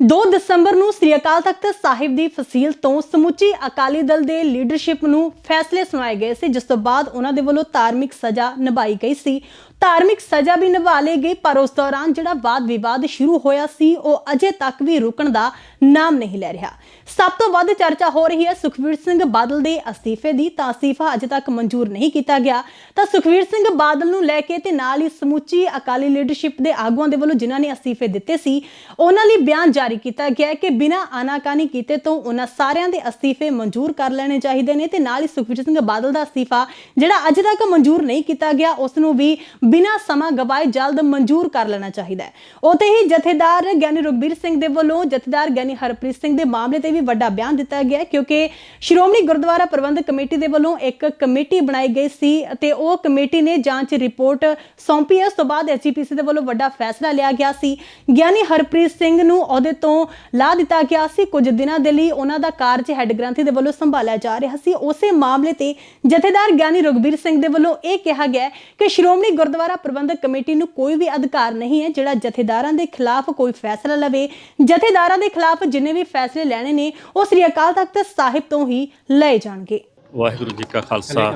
2 ਦਸੰਬਰ ਨੂੰ ਸ੍ਰੀ ਅਕਾਲ ਤਖਤ ਸਾਹਿਬ ਦੀ ਫਸੀਲ ਤੋਂ ਸਮੁੱਚੀ ਅਕਾਲੀ ਦਲ ਦੇ ਲੀਡਰਸ਼ਿਪ ਨੂੰ ਫੈਸਲੇ ਸੁਣਾਏ ਗਏ ਸੀ, ਜਿਸ ਤੋਂ ਬਾਅਦ ਉਹਨਾਂ ਦੇ ਵੱਲੋਂ ਧਾਰਮਿਕ ਸਜ਼ਾ ਨਿਭਾਈ ਗਈ ਸੀ। ਧਾਰਮਿਕ ਸਜ਼ਾ ਵੀ ਨਿਭਾ ਲਈ ਗਈ ਪਰ ਉਸ ਦੌਰਾਨ ਜਿਹੜਾ ਵਾਦ ਵਿਵਾਦ ਸ਼ੁਰੂ ਹੋਇਆ ਸੀ, ਉਹ ਅਜੇ ਤੱਕ ਵੀ ਰੁਕਣ ਦਾ ਨਾਮ ਨਹੀਂ ਲੈ ਰਿਹਾ। ਸਭ ਤੋਂ ਵੱਧ ਚਰਚਾ ਹੋ ਰਹੀ ਹੈ ਸੁਖਵੀਰ ਸਿੰਘ ਬਾਦਲ ਦੇ ਅਸਤੀਫੇ ਦੀ, ਤਾਂ ਅਸਤੀਫਾ ਅਜੇ ਤੱਕ ਮਨਜ਼ੂਰ ਨਹੀਂ ਕੀਤਾ ਗਿਆ। ਤਾਂ ਸੁਖਵੀਰ ਸਿੰਘ ਬਾਦਲ ਨੂੰ ਲੈ ਕੇ ਤੇ ਨਾਲ ਹੀ ਸਮੁੱਚੀ ਅਕਾਲੀ ਲੀਡਰਸ਼ਿਪ ਦੇ ਆਗੂਆਂ ਦੇ ਵੱਲੋਂ ਜਿਨ੍ਹਾਂ ਨੇ ਅਸਤੀਫੇ ਦਿੱਤੇ ਸੀ, ਉਹਨਾਂ ਲਈ ਬਿਆਨ ਜਾਰੀ ਕੀਤਾ ਗਿਆ ਹੈ ਕਿ ਬਿਨਾਂ ਆਨਾਕਾਨੀ ਕੀਤੇ ਤੋਂ ਉਹਨਾਂ ਸਾਰਿਆਂ ਦੇ ਅਸਤੀਫੇ ਮਨਜ਼ੂਰ ਕਰ ਲੈਣੇ ਚਾਹੀਦੇ ਨੇ ਤੇ ਨਾਲ ਹੀ ਸੁਖਵੀਰ ਸਿੰਘ ਬਾਦਲ ਦਾ ਅਸਤੀਫਾ ਜਿਹੜਾ ਅਜੇ ਤੱਕ ਮਨਜ਼ੂਰ ਨਹੀਂ ਕੀਤਾ ਗਿਆ, ਉਸ ਨੂੰ ਵੀ ਬਿਨਾਂ ਸਮਾਂ ਗਵਾਏ ਜਲਦ ਮਨਜ਼ੂਰ ਕਰ ਲੈਣਾ ਚਾਹੀਦਾ ਹੈ। ਉਤੇ ਹੀ ਜਥੇਦਾਰ ਗਿਆਨੀ ਰੁਗਬੀਰ ਸਿੰਘ ਦੇ ਵੱਲੋਂ ਜਥੇਦਾਰ ਗਿਆਨੀ ਹਰਪ੍ਰੀਤ ਸਿੰਘ ਦੇ ਮਾਮਲੇ ਤੇ ਵੀ ਵੱਡਾ ਬਿਆਨ ਦਿੱਤਾ ਗਿਆ ਕਿਉਂਕਿ ਸ਼੍ਰੋਮਣੀ ਗੁਰਦੁਆਰਾ ਪ੍ਰਬੰਧਕ ਕਮੇਟੀ ਦੇ ਵੱਲੋਂ ਇੱਕ ਕਮੇਟੀ ਬਣਾਈ ਗਈ ਸੀ ਅਤੇ ਉਹ ਕਮੇਟੀ ਨੇ ਜਾਂਚ ਰਿਪੋਰਟ ਸੌਂਪੀ ਹੈ। ਉਸ ਤੋਂ ਬਾਅਦ ਐਸਜੀਪੀਸੀ ਦੇ ਵੱਲੋਂ ਵੱਡਾ ਫੈਸਲਾ ਲਿਆ ਗਿਆ ਸੀ। ਗਿਆਨੀ ਹਰਪ੍ਰੀਤ ਸਿੰਘ ਨੂੰ ਅਹੁਦੇ ਤੋਂ ਲਾ ਦਿੱਤਾ ਗਿਆ ਸੀ। ਕੁਝ ਦਿਨਾਂ ਦੇ ਲਈ ਉਹਨਾਂ ਦਾ ਕਾਰਜ ਹੈੱਡ ਗ੍ਰੰਥੀ ਦੇ ਵੱਲੋਂ ਸੰਭਾਲਿਆ ਜਾ ਰਿਹਾ ਸੀ। ਉਸੇ ਮਾਮਲੇ ਤੇ ਜਥੇਦਾਰ ਗਿਆਨੀ ਰੁਗਬੀਰ ਸਿੰਘ ਦੇ ਵੱਲੋਂ ਇਹ ਕਿਹਾ ਗਿਆ ਕਿ ਸ਼੍ਰੋਮਣੀ ਗੁਰਦੁਆਰਾ ਪ੍ਰਬੰਧਕ ਕਮੇਟੀ ਨੂੰ ਕੋਈ ਵੀ ਅਧਿਕਾਰ ਨਹੀਂ ਹੈ, ਜਿਹੜਾ ਜਥੇਦਾਰਾਂ ਦੇ ਖਿਲਾਫ ਕੋਈ ਫੈਸਲਾ ਲਵੇ। ਜਥੇਦਾਰਾਂ ਦੇ ਖਿਲਾਫ ਜਿੰਨੇ ਵੀ ਫੈਸਲੇ ਲੈਣੇ ਨੇ, ਉਹ ਸ੍ਰੀ ਅਕਾਲ ਤਖਤ ਸਾਹਿਬ ਤੋਂ ਹੀ ਲਏ ਜਾਣਗੇ। ਵਾਹਿਗੁਰੂ ਜੀ ਕਾ ਖਾਲਸਾ।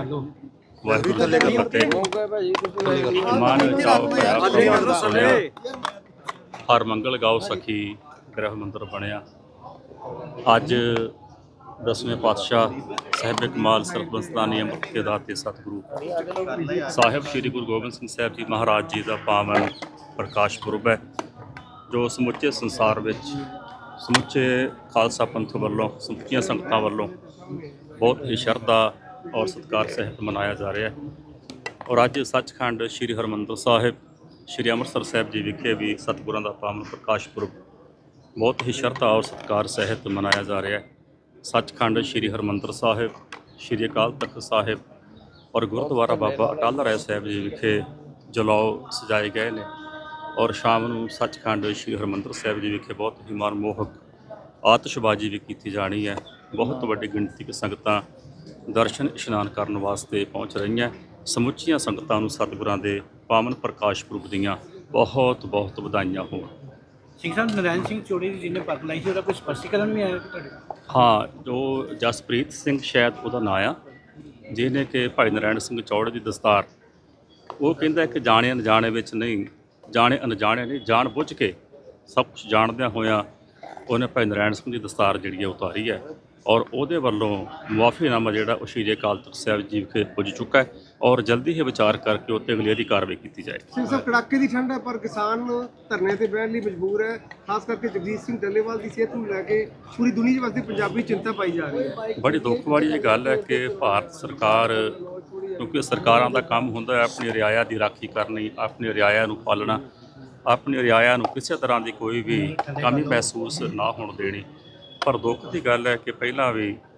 ਵਾਹਿਗੁਰੂ ਜੀ ਕੀ ਫਤਿਹ। ਮਾਨ ਚਾਉ ਭਇਆ ਹਰ ਮੰਗਲ ਗਾਓ ਸਖੀ। ਗ੍ਰਹਿ ਮੰਦਰ ਬਣਿਆ। ਅੱਜ ਦਸਵੇਂ ਪਾਤਸ਼ਾਹ ਸਾਹਿਬ ਕਮਾਲ ਸਰਬੰਸਤਾਨੀ ਅੰਮ੍ਰਿਤ ਕੇ ਦਾਤੇ ਸਤਿਗੁਰੂ ਸਾਹਿਬ ਸ੍ਰੀ ਗੁਰੂ ਗੋਬਿੰਦ ਸਿੰਘ ਸਾਹਿਬ ਜੀ ਮਹਾਰਾਜ ਜੀ ਦਾ ਪਾਵਨ ਪ੍ਰਕਾਸ਼ ਪੁਰਬ ਹੈ, ਜੋ ਸਮੁੱਚੇ ਸੰਸਾਰ ਵਿੱਚ, ਸਮੁੱਚੇ ਖਾਲਸਾ ਪੰਥ ਵੱਲੋਂ, ਸਮੁੱਚੀਆਂ ਸੰਗਤਾਂ ਵੱਲੋਂ ਬਹੁਤ ਹੀ ਸ਼ਰਧਾ ਔਰ ਸਤਿਕਾਰ ਸਹਿਤ ਮਨਾਇਆ ਜਾ ਰਿਹਾ ਹੈ। ਔਰ ਅੱਜ ਸੱਚਖੰਡ ਸ੍ਰੀ ਹਰਮੰਦਰ ਸਾਹਿਬ, ਸ੍ਰੀ ਅੰਮ੍ਰਿਤਸਰ ਸਾਹਿਬ ਜੀ ਵਿਖੇ ਵੀ ਸਤਿਗੁਰਾਂ ਦਾ ਪਾਵਨ ਪ੍ਰਕਾਸ਼ ਪੁਰਬ ਬਹੁਤ ਹੀ ਸ਼ਰਧਾ ਔਰ ਸਤਿਕਾਰ ਸਹਿਤ ਮਨਾਇਆ ਜਾ ਰਿਹਾ ਹੈ। ਸੱਚਖੰਡ ਸ੍ਰੀ ਹਰਮੰਦਰ ਸਾਹਿਬ, ਸ੍ਰੀ ਅਕਾਲ ਤਖਤ ਸਾਹਿਬ ਔਰ ਗੁਰਦੁਆਰਾ ਬਾਬਾ ਅਟਲ ਰਾਏ ਸਾਹਿਬ ਜੀ ਵਿਖੇ ਜਲਾਓ ਸਜਾਏ ਗਏ ਨੇ ਔਰ ਸ਼ਾਮ ਨੂੰ ਸੱਚਖੰਡ ਸ੍ਰੀ ਹਰਮੰਦਰ ਸਾਹਿਬ ਜੀ ਵਿਖੇ ਬਹੁਤ ਹੀ ਮਨਮੋਹਕ ਆਤਿਸ਼ਬਾਜ਼ੀ ਵੀ ਕੀਤੀ ਜਾਣੀ ਹੈ। ਬਹੁਤ ਵੱਡੀ ਗਿਣਤੀ ਦੀ ਸੰਗਤਾਂ ਦਰਸ਼ਨ ਇਸ਼ਨਾਨ ਕਰਨ ਵਾਸਤੇ ਪਹੁੰਚ ਰਹੀਆਂ ਸਮੁੱਚੀਆਂ ਸੰਗਤਾਂ ਨੂੰ ਸਤਿਗੁਰਾਂ ਦੇ ਪਾਵਨ ਪ੍ਰਕਾਸ਼ ਪੁਰਬ ਦੀਆਂ ਬਹੁਤ ਬਹੁਤ ਵਧਾਈਆਂ ਹੋਣ। ਸਿੰਘ ਸਾਹਿਬ ਨਰਾਇਣ ਸਿੰਘ ਚੋੜੀ ਦੀ ਜਿਹਨੇ ਪੱਗ ਲਾਈ ਸੀ, ਉਹਦਾ ਕੋਈ ਸਪਸ਼ਟੀਕਰਨ ਵੀ ਆਇਆ ਤੁਹਾਡੇ ਹਾਂ, ਜੋ ਜਸਪ੍ਰੀਤ ਸਿੰਘ ਸ਼ਾਇਦ ਉਹਦਾ ਨਾਂ ਆ, ਜਿਹਨੇ ਕਿ ਭਾਈ ਨਰਾਇਣ ਸਿੰਘ ਚੌੜੇ ਦੀ ਦਸਤਾਰ, ਉਹ ਕਹਿੰਦਾ ਕਿ ਜਾਣੇ ਅਣਜਾਣੇ ਵਿੱਚ ਨਹੀਂ, ਜਾਣੇ ਅਣਜਾਣੇ ਨਹੀਂ, ਜਾਣ ਬੁੱਝ ਕੇ ਸਭ ਕੁਝ ਜਾਣਦਿਆਂ ਹੋਇਆਂ ਉਹਨੇ ਭਾਈ ਨਰਾਇਣ ਸਿੰਘ ਦੀ ਦਸਤਾਰ ਜਿਹੜੀ ਹੈ ਉਤਾਰੀ ਹੈ ਔਰ ਉਹਦੇ ਵੱਲੋਂ ਮੁਆਫੀਨਾਮਾ ਜਿਹੜਾ ਉਹ ਸ਼੍ਰੀ ਅਕਾਲ ਤਖਤ ਸਾਹਿਬ ਜੀ ਵਿਖੇ ਪੁੱਜ ਚੁੱਕਾ ਹੈ। ਔਰ ਜਲਦੀ ਹੀ ਵਿਚਾਰ ਕਰਕੇ ਉੱਤੇ ਅਗਲੇਰੀ ਕਾਰਵਾਈ ਕੀਤੀ ਜਾਏ ਸਿੰਘ ਸਾਹਿਬ ਕੜਾਕੇ ਦੀ ਠੰਡ ਹੈ ਪਰ ਕਿਸਾਨ ਧਰਨੇ ਤੇ ਬਹਿਣ ਲਈ ਮਜਬੂਰ ਹੈ। ਖਾਸ ਕਰਕੇ ਜਗਜੀਤ ਸਿੰਘ ਡੱਲੇਵਾਲ ਦੀ ਸਿਹਤ ਨੂੰ ਲੈ ਕੇ ਪੂਰੀ ਦੁਨੀਆ ਵਾਸਤੇ ਪੰਜਾਬੀ ਚਿੰਤਾ ਪਾਈ ਜਾ ਰਹੀ ਹੈ। ਬੜੀ ਦੁੱਖ ਵਾਲੀ ਇਹ ਗੱਲ ਹੈ ਕਿ ਭਾਰਤ ਸਰਕਾਰ ਕਿਉਂਕਿ ਸਰਕਾਰਾਂ ਦਾ ਕੰਮ ਹੁੰਦਾ ਹੈ ਆਪਣੀ ਰਿਆਇਆ ਦੀ ਰਾਖੀ ਕਰਨੀ ਆਪਣੀ ਰਿਆਇਆ ਨੂੰ ਪਾਲਣਾ ਆਪਣੀ ਰਿਆਇਆ ਨੂੰ ਕਿਸੇ ਤਰ੍ਹਾਂ ਦੀ ਕੋਈ ਵੀ ਕਮੀ ਮਹਿਸੂਸ ਨਾ ਹੋਣ ਦੇਣੀ। ਪਰ ਦੁੱਖ ਦੀ ਗੱਲ ਹੈ ਕਿ ਪਹਿਲਾਂ ਵੀ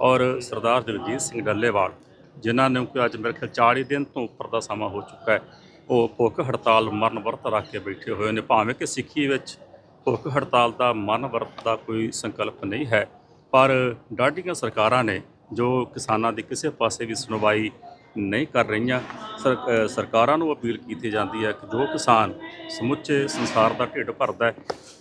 ਔਰ ਸਰਦਾਰ ਦਲਜੀਤ ਸਿੰਘ ਡੱਲੇਵਾਲ, ਜਿਨ੍ਹਾਂ ਨੇ ਕਿ ਅੱਜ ਮੇਰੇ ਖਿਆਲ 40 ਦਿਨ ਤੋਂ ਉੱਪਰ ਦਾ ਸਮਾਂ ਹੋ ਚੁੱਕਾ ਹੈ, ਉਹ ਭੁੱਖ ਹੜਤਾਲ ਮਰਨ ਵਰਤ ਰੱਖ ਕੇ ਬੈਠੇ ਹੋਏ ਨੇ। ਭਾਵੇਂ ਕਿ ਸਿੱਖੀ ਵਿੱਚ ਭੁੱਖ ਹੜਤਾਲ ਦਾ ਮਰਨ ਵਰਤ ਦਾ ਕੋਈ ਸੰਕਲਪ ਨਹੀਂ ਹੈ, ਪਰ ਡਾਢੀਆਂ ਸਰਕਾਰਾਂ ਨੇ ਜੋ ਕਿਸਾਨਾਂ ਦੀ ਕਿਸੇ ਪਾਸੇ ਵੀ ਸੁਣਵਾਈ ਨਹੀਂ ਕਰ ਰਹੀਆਂ ਸਰਕਾਰਾਂ ਨੂੰ ਅਪੀਲ ਕੀਤੀ ਜਾਂਦੀ ਹੈ ਕਿ ਜੋ ਕਿਸਾਨ ਸਮੁੱਚੇ ਸੰਸਾਰ ਦਾ ਢਿੱਡ ਭਰਦਾ ਹੈ,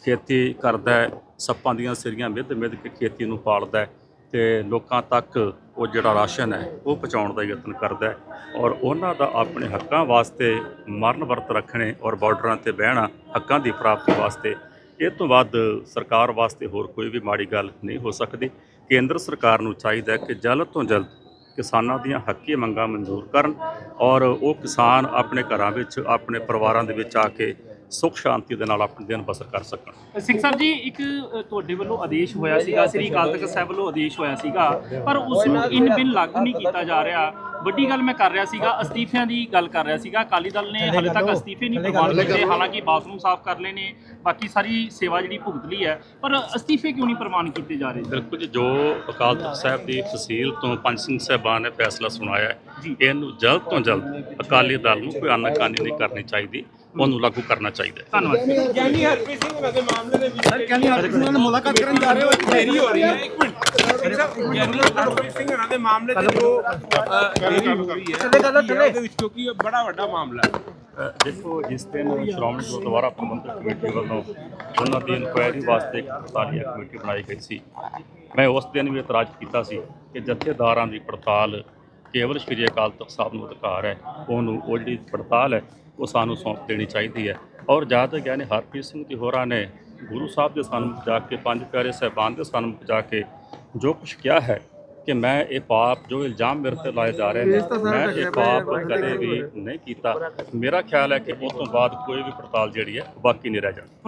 ਖੇਤੀ ਕਰਦਾ ਹੈ, ਸੱਪਾਂ ਦੀਆਂ ਸਿਰੀਆਂ ਮਿੱਧ ਮਿੱਧ ਕੇ ਖੇਤੀ ਨੂੰ ਪਾਲਦਾ ਹੈ ਤੇ ਲੋਕਾਂ ਤੱਕ ਉਹ ਜਿਹੜਾ ਰਾਸ਼ਨ ਹੈ, ਉਹ ਪਹੁੰਚਾਉਣ ਦਾ ਯਤਨ ਕਰਦਾ ਔਰ ਉਹਨਾਂ ਦਾ ਆਪਣੇ ਹੱਕਾਂ ਵਾਸਤੇ ਮਰਨ ਵਰਤ ਰੱਖਣੇ ਔਰ ਬਾਰਡਰਾਂ ਤੇ ਬਹਿਣਾ ਹੱਕਾਂ ਦੀ ਪ੍ਰਾਪਤੀ ਵਾਸਤੇ, ਇਹ ਤੋਂ ਵੱਧ ਸਰਕਾਰ ਵਾਸਤੇ ਹੋਰ ਕੋਈ ਵੀ ਮਾੜੀ ਗੱਲ ਨਹੀਂ ਹੋ ਸਕਦੀ। ਕੇਂਦਰ ਸਰਕਾਰ ਨੂੰ ਚਾਹੀਦਾ ਹੈ ਕਿ ਜਲਦ ਤੋਂ ਜਲਦ ਕਿਸਾਨਾਂ ਦੀਆਂ ਹੱਕੀ ਮੰਗਾਂ ਮਨਜ਼ੂਰ ਕਰਨ ਔਰ ਉਹ ਕਿਸਾਨ ਆਪਣੇ ਘਰਾਂ ਵਿੱਚ, ਆਪਣੇ ਪਰਿਵਾਰਾਂ ਦੇ ਵਿੱਚ ਆ ਕੇ ਸੁੱਖ ਸ਼ਾਂਤੀ ਦੇ ਨਾਲ ਆਪਣੇ ਦਿਨ ਬਸਰ ਕਰ ਸਕਣ। ਸਿੰਘ ਸਾਹਿਬ ਜੀ ਇੱਕ ਤੁਹਾਡੇ ਵੱਲੋਂ ਆਦੇਸ਼ ਹੋਇਆ ਸੀਗਾ ਸ੍ਰੀ ਅਕਾਲ ਤਖਤ ਸਾਹਿਬ ਵੱਲੋਂ ਆਦੇਸ਼ ਹੋਇਆ ਸੀਗਾ ਪਰ ਉਸ ਨੂੰ ਇਨ ਬਿਨ ਲਾਗੂ ਨਹੀਂ ਕੀਤਾ ਜਾ ਰਿਹਾ। ਵੱਡੀ ਗੱਲ ਮੈਂ ਕਰ ਰਿਹਾ ਸੀਗਾ ਅਸਤੀਫਿਆਂ ਦੀ ਗੱਲ ਕਰ ਰਿਹਾ ਸੀਗਾ। ਅਕਾਲੀ ਦਲ ਨੇ ਹਾਲੇ ਤੱਕ ਅਸਤੀਫੇ ਨਹੀਂ ਪ੍ਰਵਾਨ ਕੀਤੇ ਹਾਲਾਂਕਿ ਬਾਥਰੂਮ ਸਾਫ਼ ਕਰ ਲਏ ਨੇ ਬਾਕੀ ਸਾਰੀ ਸੇਵਾ ਜਿਹੜੀ ਭੁਗਤ ਲਈ ਹੈ। ਪਰ ਅਸਤੀਫੇ ਕਿਉਂ ਨਹੀਂ ਪ੍ਰਵਾਨ ਕੀਤੇ ਜਾ ਰਹੇ? ਬਿਲਕੁਲ ਜੀ ਜੋ ਅਕਾਲ ਤਖਤ ਸਾਹਿਬ ਦੀ ਫਸੀਲ ਤੋਂ ਪੰਜ ਸਿੰਘ ਸਾਹਿਬਾਨ ਨੇ ਫੈਸਲਾ ਸੁਣਾਇਆ। ਇਹਨੂੰ ਜਲਦ ਤੋਂ ਜਲਦ ਅਕਾਲੀ ਦਲ ਨੂੰ ਕੋਈ ਆਨਾਕਾਨੀ ਨਹੀਂ ਕਰਨੀ ਚਾਹੀਦੀ। ਉਹਨੂੰ ਲਾਗੂ ਕਰਨਾ ਚਾਹੀਦਾ ਹੈ। ਧੰਨਵਾਦ। ਗਿਆਨੀ ਹਰਪ੍ਰੀਤ ਸਿੰਘ ਦੇ ਮਾਮਲੇ ਦੇ ਵਿੱਚ ਸਰ ਕਹਿੰਦੇ ਹਰ ਨਾਲ ਮੁਲਾਕਾਤ ਕਰਨ ਜਾ ਰਹੇ ਹੋ। ਦੇਰੀ ਹੋ ਰਹੀ ਹੈ। ਇੱਕ ਮਿੰਟ। ਗਿਆਨੀ ਹਰਪ੍ਰੀਤ ਸਿੰਘ ਉਹਨਾਂ ਦੇ ਮਾਮਲੇ ਤੇ ਜੋ ਅ, ਦੇਰੀ ਹੋ ਰਹੀ ਹੈ। ਉਹਦੇ ਵਿੱਚ ਕਿਉਂਕਿ ਇਹ ਬੜਾ ਵੱਡਾ ਮਾਮਲਾ ਹੈ। ਦੇਖੋ ਜਿਸ ਦਿਨ ਸ਼੍ਰੋਮਣੀ ਗੁਰਦੁਆਰਾ ਪ੍ਰਬੰਧਕ ਕਮੇਟੀ ਵੱਲੋਂ ਉਹਨਾਂ ਦੀ ਇਨਕੁਆਇਰੀ ਵਾਸਤੇ ਇੱਕ ਪੜਤਾਲੀਆ ਕਮੇਟੀ ਬਣਾਈ ਗਈ ਸੀ ਮੈਂ ਉਸ ਦਿਨ ਵੀ ਇਤਰਾਜ਼ ਕੀਤਾ ਸੀ ਕਿ ਜਥੇਦਾਰਾਂ ਦੀ ਪੜਤਾਲ ਕੇਵਲ ਸ਼੍ਰੀ ਅਕਾਲ ਤਖਤ ਸਾਹਿਬ ਨੂੰ ਅਧਿਕਾਰ ਹੈ ਉਹਨੂੰ ਉਹ ਜਿਹੜੀ ਪੜਤਾਲ ਹੈ ਉਹ ਸਾਨੂੰ ਸੌਂਪ ਦੇਣੀ ਚਾਹੀਦੀ ਹੈ। ਔਰ ਜ਼ਿਆਦਾ ਗਿਆਨੀ ਹਰਪ੍ਰੀਤ ਸਿੰਘ ਜੀ ਹੋਰਾਂ ਨੇ ਗੁਰੂ ਸਾਹਿਬ ਦੇ ਸਨਮੁਖ ਜਾ ਕੇ ਪੰਜ ਪਿਆਰੇ ਸਾਹਿਬਾਨ ਦੇ ਸਨਮੁਖ ਜਾ ਕੇ ਜੋ ਕੁਛ ਕਿਹਾ ਹੈ ਕਿ ਮੈਂ ਇਹ ਪਾਪ ਜੋ ਇਲਜ਼ਾਮ ਮੇਰੇ ਤੇ ਲਾਏ ਜਾ ਰਹੇ ਨੇ ਮੈਂ ਇਹ ਪਾਪ ਕਦੇ ਵੀ ਨਹੀਂ ਕੀਤਾ। ਮੇਰਾ ਖਿਆਲ ਹੈ ਕਿ ਉਸ ਤੋਂ ਬਾਅਦ ਕੋਈ ਵੀ ਪੜਤਾਲ ਜਿਹੜੀ ਹੈ ਬਾਕੀ ਨਹੀਂ ਰਹਿ ਜਾਣੀ।